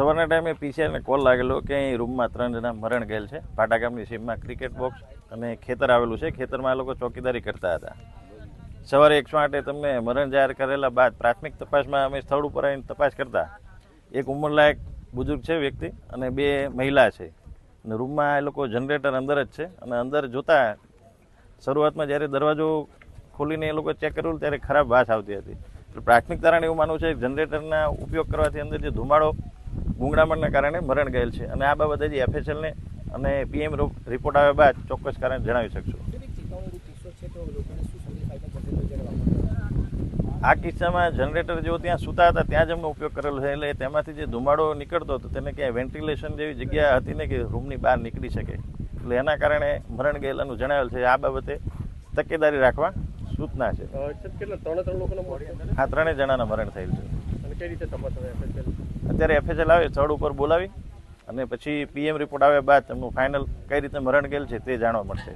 સવારના ટાઈમે પીસીઆરને કોલ લાગેલો કે અહીં રૂમમાં ત્રણ જણા મરણ ગયેલ છે. પાટા ગામની સીમમાં ક્રિકેટ બોક્સ અને ખેતર આવેલું છે. ખેતરમાં આ લોકો ચોકીદારી કરતા હતા. સવારે એકસો આઠે તમને મરણ જાહેર કરેલા બાદ પ્રાથમિક તપાસમાં અમે સ્થળ ઉપર આવીને તપાસ કરતા. એક ઉંમરલાયક બુઝુર્ગ છે વ્યક્તિ અને બે મહિલા છે. અને રૂમમાં એ લોકો જનરેટર અંદર જ છે અને અંદર જોતા શરૂઆતમાં જ્યારે દરવાજો ખોલીને એ લોકો ચેક કર્યું ત્યારે ખરાબ વાસ આવતી હતી. પ્રાથમિક તારણ એવું માનવું છે જનરેટરના ઉપયોગ કરવાથી અંદર જે ધુમાડો ગુંગળામણના કારણે મરણ ગયેલ છે. અને આ બાબતે જે એફએસએલને અને પીએમ રિપોર્ટ આવ્યા બાદ ચોક્કસ કારણ જણાવી શકશું. આ કિસ્સામાં જનરેટર જેવો ત્યાં સૂતા હતા ત્યાં જ એમનો ઉપયોગ કરેલો છે. એટલે તેમાંથી જે ધુમાડો નીકળતો હતો તેને ક્યાંય વેન્ટિલેશન જેવી જગ્યા હતી ને કે રૂમની બહાર નીકળી શકે. એટલે એના કારણે મરણ ગયેલાનું જણાવેલ છે. આ બાબતે તકેદારી રાખવા સૂચના છે. આ ત્રણેય જણાના મરણ થયેલ છે. અત્યારે એફએસએલ આવે સ્થળ ઉપર બોલાવી અને પછી પીએમ રિપોર્ટ આવ્યા બાદ તેમનું ફાઇનલ કઈ રીતે મરણ ગયેલ છે તે જાણવા મળશે.